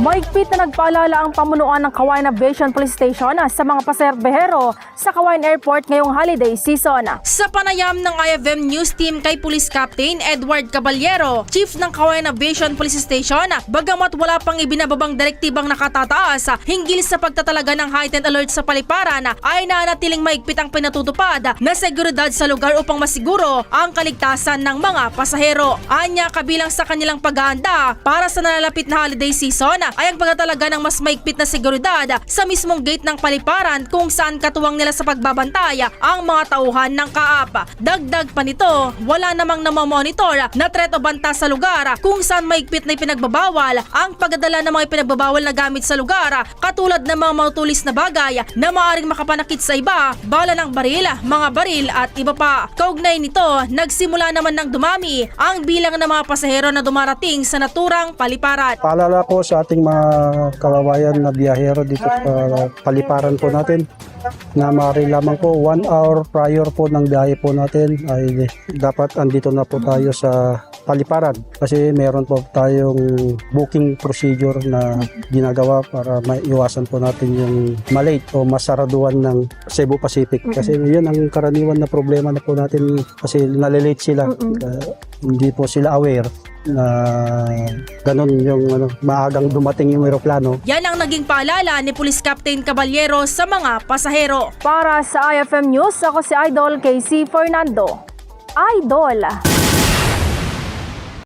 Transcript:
Maigpit na nagpaalala ang pamunuan ng Kawayan Aviation Police Station sa mga paserbehero sa Kawayan Airport ngayong holiday season. Sa panayam ng IFM News Team kay Police Captain Edward Caballero, Chief ng Kawayan Aviation Police Station, bagamat wala pang ibinababang direktibang nakatataas hinggil sa pagtatalaga ng heightened alert sa paliparan, ay nanatiling maigpit ang pinatutupad na seguridad sa lugar upang masiguro ang kaligtasan ng mga pasahero. Anya kabilang sa kanilang paghahanda para sa nalalapit na holiday season ay ang pagtatalaga ng mas maigpit na seguridad sa mismong gate ng paliparan kung saan katuwang nila sa pagbabantay ang mga tauhan ng kaap. Dagdag pa nito, wala namang namamonitor na threat o banta sa lugar kung saan maigpit na ipinagbabawal ang pagdadala ng mga ipinagbabawal na gamit sa lugar katulad ng mga mautulis na bagay na maaaring makapanakit sa iba, bala ng baril, mga baril at iba pa. Kaugnay nito, nagsimula naman ng dumami ang bilang ng mga pasahero na dumarating sa naturang paliparan. Paalala ko sa ating mga kawawayan na biyahero dito sa paliparan po natin na maaari lamang po one hour prior po ng biyahe po natin ay dapat andito na po tayo sa paliparan. Kasi meron po tayong booking procedure na ginagawa para maiwasan po natin yung malate o masaraduan ng Cebu Pacific. Kasi yun ang karaniwan na problema na po natin kasi nalilate sila. Uh, hindi po sila aware na ganun yung ano, maagang dumating yung eroplano Yan ang naging paalala ni Police Captain Caballero sa mga pasahero. Para sa IFM News, ako si Idol Casey Fernando. Idol!